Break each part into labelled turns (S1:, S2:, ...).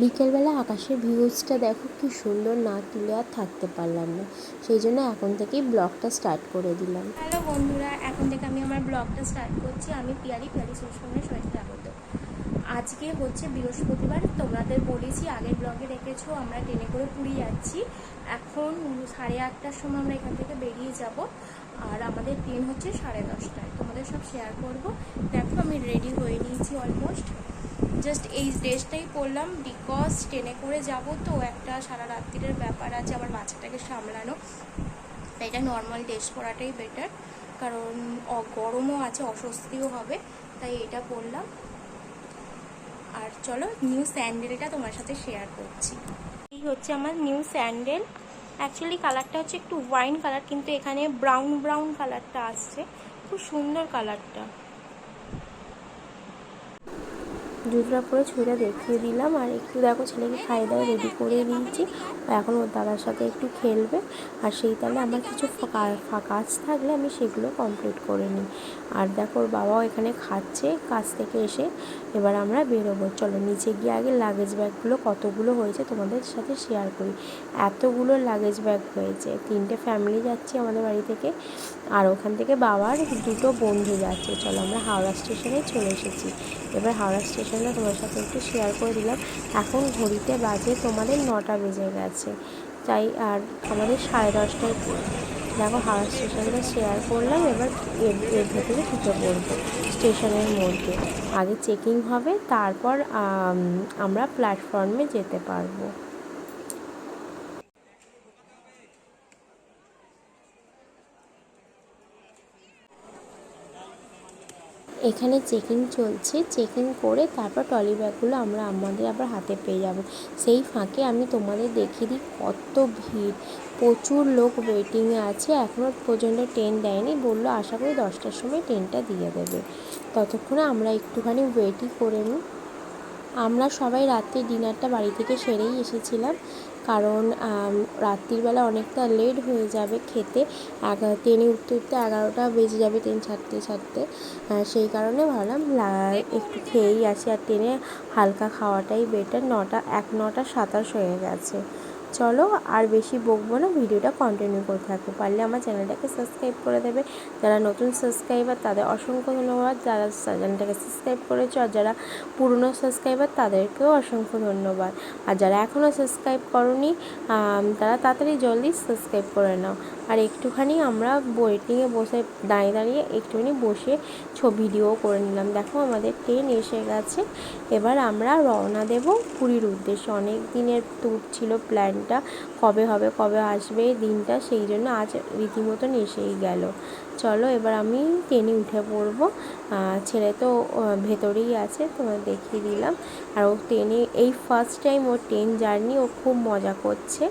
S1: বিকেলবেলা আকাশের ভিউজটা দেখো কি সুন্দর না তুলে আর থাকতে পারলাম না। সেই জন্য এখন থেকেই ব্লগটা স্টার্ট করে দিলাম।
S2: হ্যালো বন্ধুরা এখন থেকে আমি আমার ব্লগটা স্টার্ট করছি। আমি পিয়ারি পিয়ারি সুষমনের সবাই আজকে হচ্ছে বৃহস্পতিবার, তোমাদের বলেছি, আগের ব্লগে রেখেছো আমরা ট্রেনে করে পুরী যাচ্ছি। এখন সাড়ে আটটার সময় আমরা এখান থেকে বেরিয়ে যাব, আর আমাদের ট্রেন হচ্ছে সাড়ে দশটায়। তোমাদের সব শেয়ার করব। দেখো, আমি রেডি হয়ে নিয়েছি অলমোস্ট জাস্ট এই ড্রেসটাই পরলাম বিকজ ট্রেনে করে যাব তো একটা সারা রাত্রির ব্যাপার আছে আবার বাচ্চাটাকে সামলানো। এটা নর্মাল ড্রেস পরাটাই বেটার কারণ গরমও আছে, অস্বস্তিও হবে, তাই এটা পরলাম আর চলো নিউ স্যান্ডেলটা তোমার সাথে শেয়ার করছি। এই হচ্ছে আমার নিউ স্যান্ডেল অ্যাকচুয়ালি কালারটা হচ্ছে একটু ওয়াইন কালার কিন্তু এখানে ব্রাউন ব্রাউন কালারটা আসছে। খুব সুন্দর কালারটা
S1: জুতোটা পরে ছুঁড়ে দেখিয়ে দিলাম। আর একটু দেখো ছেলেকে খাইয়ে দাওয়া রেডি করে দিয়েছি। এখন ওর দাদার সাথে একটু খেলবে। আর সেই তাহলে আমার কিছু কাজ থাকলে আমি সেগুলো কমপ্লিট করে নিই। আর দেখো ওর বাবাও এখানে খাচ্ছে কাজ থেকে এসে। এবার আমরা বেরোবো। চলো, নিচে গিয়ে আগে লাগেজ ব্যাগগুলো কতগুলো হয়েছে তোমাদের সাথে শেয়ার করি। এতগুলো লাগেজ ব্যাগ হয়েছে। তিনটে ফ্যামিলি যাচ্ছি আমাদের বাড়ি থেকে। আর ওখান থেকে বাবার দুটো বন্ধু যাচ্ছে। চলো আমরা হাওড়া স্টেশনে চলে এসেছি। এবার হাওড়া স্টেশনে তোমার সাথে একটু শেয়ার করে দিলাম। এখন ঘড়িতে বাজে তোমাদের নটা বেজে গেছে। তাই আর আমাদের সাড়ে দশটায় দেখো হাওড়া স্টেশনটা শেয়ার করলাম, এবার এর এর ভেতরে ঢুকে পড়ব স্টেশনের মধ্যে। আগে চেকিং হবে, তারপর আমরা প্ল্যাটফর্মে যেতে পারব। এখানে চেকিং চলছে। চেকিং করে তারপর ট্রলি ব্যাগগুলো আমরা আমাদের আবার হাতে পেয়ে যাব। সেই ফাঁকে আমি তোমাদের দেখিয়ে দিই কত ভিড়। প্রচুর লোক ওয়েটিংয়ে আছে। এখনও পর্যন্ত ট্রেন দেয়নি। বলল আশা করি দশটার সময় ট্রেনটা দিয়ে দেবে। ততক্ষণে আমরা একটুখানি ওয়েটই করে নিই। আমরা সবাই রাত্রে ডিনারটা বাড়ি থেকে সেরেই এসেছিলাম। কারণ রাত্রিবেলা অনেকটা লেট হয়ে যাবে খেতে। এগারো ট্রেনে উঠতে উঠতে এগারোটা বেজে যাবে ট্রেন ছাড়তে ছাড়তে। সেই কারণে ভাবলাম একটু খেয়েই আসি। আর ট্রেনে হালকা খাওয়াটাই বেটার নটা, এক, নটা, সাতাশ হয়ে গেছে। চলো আর বেশি বকবো না, ভিডিওটা কন্টিনিউ করে থাকো। পারলে আমার চ্যানেলটাকে সাবস্ক্রাইব করে দেবে। যারা নতুন সাবস্ক্রাইবার তাদের অসংখ্য ধন্যবাদ। যারা চ্যানেলটাকে সাবস্ক্রাইব করেছ আর যারা পুরনো সাবস্ক্রাইবার তাদেরকেও অসংখ্য ধন্যবাদ। আর যারা এখনও সাবস্ক্রাইব করনি তারা তাড়াতাড়ি জলদি সাবস্ক্রাইব করে নাও। আর একটুখানি আমরা ওয়েটিংয়ে বসে দাঁড়িয়ে দাঁড়িয়ে একটুখানি বসে ছবি ভিডিও করে নিলাম। দেখো আমাদের ট্রেন এসে গেছে। এবার আমরা রওনা দেব পুরীর উদ্দেশ্যে। অনেক দিনের ট্যুর ছিল প্ল্যানটা কবে হবে, কবে আসবে দিনটা, সেই জন্য আজ রীতিমতন এসেই গেল। চলো এবার আমি ট্রেনে উঠে পড়ব। ছেলে তো ভেতরেই আছে তোমার দেখিয়ে দিলাম। আর ও ট্রেনে এই ফার্স্ট টাইম ওর ট্রেন জার্নি ও খুব মজা করছে।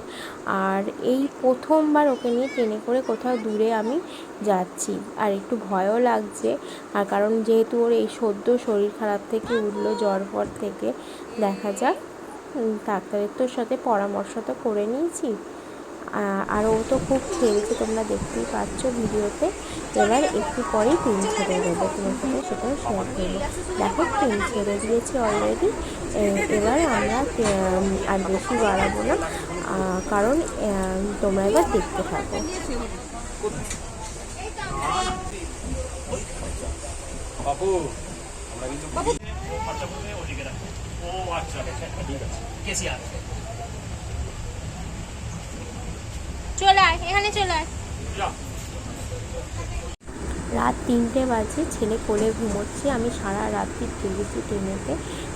S1: আর এই প্রথমবার ওকে নিয়ে ট্রেনে করে কোথাও দূরে আমি যাচ্ছি। আর একটু ভয়ও লাগছে। আর কারণ যেহেতু ওর এই সদ্য শরীর খারাপ থেকে উঠল, জ্বর পর থেকে, দেখা যাক। ডাক্তারের তোর সাথে পরামর্শ তো করে নিয়েছি। আর ও তো খুব খেলছে, তোমরা দেখতেই পাচ্ছ ভিডিওতে। এবার একটু পরেই ট্রেন ছেড়ে দেবে তোমার সাথে, সেটাও শেয়ার করব। দেখো ট্রেন ছেড়ে দিয়েছে অলরেডি এবার আমরা আর বেশি বাড়াবো না। কারণ আহ, তোমরা এবার দেখতে থাকো।
S3: বাবু আমরা কিন্তু খরচা করবে ওদিকে রাখো ও আচ্ছা কেসি আর
S2: চলে আয় এখানে চলে আয়।
S1: রাত তিনটে বাজে ছেলে কোলে ঘুমোচ্ছে। আমি সারা রাত্রি থেকেছি ট্রেনেতে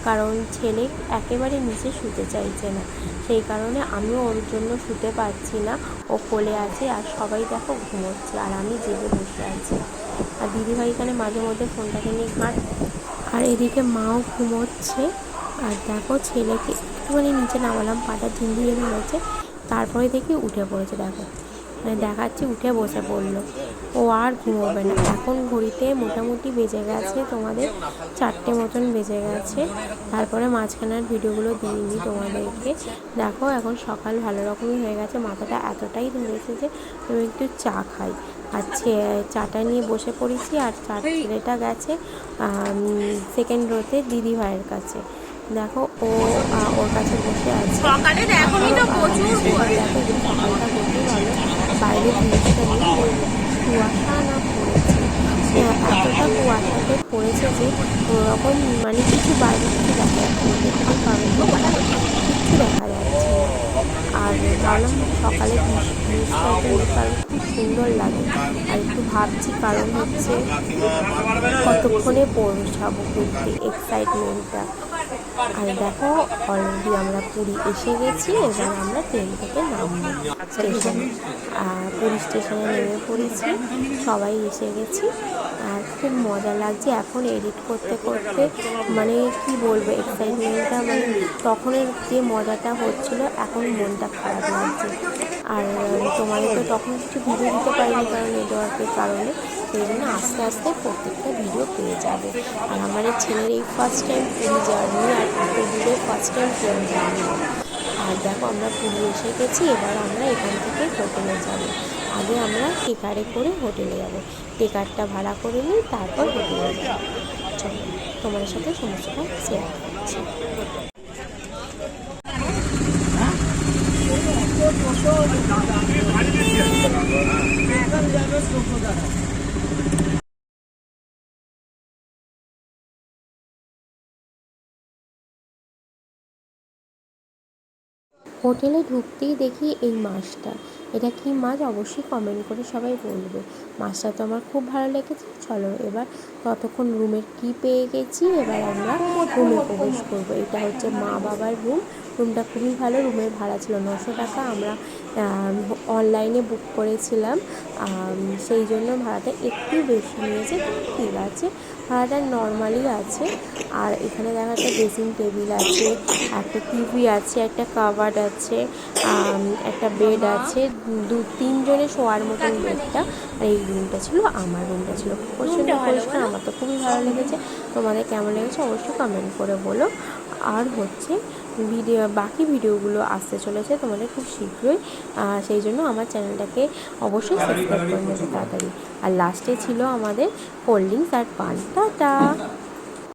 S1: কারণ ছেলে একেবারে নিচে শুতে চাইছে না। সেই কারণে আমিও ওর জন্য শুতে পারছি না। ও কোলে আছে আর সবাই দেখো ঘুমোচ্ছে, আর আমি জেগে বসে আছি। আর দিদিভাই এখানে মাঝে মধ্যে ফোনটাকে নিয়ে ঘাঁট আর এদিকে মাও ঘুমোচ্ছে। আর দেখো ছেলেকে একটুখানি নিচে নামালাম, পাটা ঝিঞ্জিয়ে রয়েছে তারপরে দেখি উঠে পড়েছে, দেখো। দেখাচ্ছি উঠে বসে পড়ল। ও আর ঘুমোবে না। এখন ঘড়িতে মোটামুটি বেজে গেছে তোমাদের চারটে মতন বেজে গেছে। তারপরে মাঝখানের ভিডিওগুলো দিয়ে দিইনি তোমাদেরকে। দেখো এখন সকাল ভালো রকমই হয়ে গেছে। মাথাটা এতটাই ধরেছে যে আমি একটু চা খাই। আর ছে- চাটা নিয়ে বসে পড়েছি আর চার ছেলেটা গেছে সেকেন্ড রোতে দিদি ভাইয়ের কাছে। দেখো ও ওর কাছে বসে আছে।
S2: সকালে এখনই তো প্রচুর
S1: আর দেখো যে সকালটা করতে ভালো বাইরে জিনিসটা নিয়ে কুয়াশা না পড়েছে। হ্যাঁ, এতটা কুয়াশাতে পড়েছে যে ওরকম মানে কিছু বাইরে কিছু দেখা যাচ্ছে না। কিচ্ছু দেখা যাচ্ছে আর ভাবলাম সকালে কারণ খুব সুন্দর লাগে। আর একটু ভাবছি কারণ হচ্ছে কতক্ষণে পৌঁছাবো ঘুরতে এক্সাইটমেন্টটা আর দেখো অলরেডি আমরা পুরী এসে গেছি এবং আমরা ট্রেন থেকে নামবো। স্টেশন পুরী স্টেশনে নেমে পড়েছি, সবাই এসে গেছি। আর খুব মজা লাগছে এখন এডিট করতে করতে। মানে কি বলব এক্সাইটমেন্টটা মানে তখনের যে মজাটা হচ্ছিল, এখন মনটা খারাপ লাগছে। আর তোমাদের তো তখন কিছু ভিডিও দিতে পারিনি কারণ নেটওয়ার্কের কারণে। সেই জন্য আস্তে আস্তে প্রত্যেকটা ভিডিও পেয়ে যাবে। আর আমার ছেলের এই ফার্স্ট টাইম পুরী জার্নি আর দূরে ফার্স্ট টাইম ট্রেন জার্নি আর দেখো, আমরা পুরী এসে গেছি, এবার আমরা এখান থেকে হোটেলে যাব। আগে আমরা টেকারে করে হোটেলে যাব। টেকারটা ভাড়া করে নিই তারপর হোটেলে যাব। চলো তোমার সাথে সমস্যাটা শেয়ার করছি। হোটেলে ঢুকতেই দেখি এই মাছটা। এটা কি মাছ? অবশ্যই কমেন্ট করে সবাই বলবে। মাছটা তো আমার খুব ভালো লেগেছে। চলো এবার ততক্ষণ রুমের কি পেয়ে গেছি, এবার আমরা রুমে প্রবেশ করব। এটা হচ্ছে মা বাবার রুম রুমটা খুবই ভালো। রুমের ভাড়া ছিল নশো টাকা। আমরা অনলাইনে বুক করেছিলাম। সেই জন্য ভাড়াটা একটু বেশি নিয়েছে। ঠিক আছে। ভাড়াটা নর্মালি আছে। আর এখানে দেখা একটা ড্রেসিং টেবিল আছে একটা টিভি আছে একটা কাভার্ড আছে একটা বেড আছে। দু তিনজনে শোয়ার মতন বেডটা। আর এই রুমটা ছিল আমার রুমটা ছিল। প্রচণ্ড পরিষ্কার আমার তো খুবই ভালো লেগেছে। তোমাদের কেমন লেগেছে অবশ্যই কমেন্ট করে বলো। আর হচ্ছে ভিডিও, বাকি ভিডিওগুলো আসতে চলেছে তোমাদের খুব শীঘ্রই। সেই জন্য আমার চ্যানেলটাকে অবশ্যই সাবস্ক্রাইব করে নেবে তাড়াতাড়ি। আর লাস্টে ছিল আমাদের কোল্ড ড্রিঙ্কস আর পান টাটা!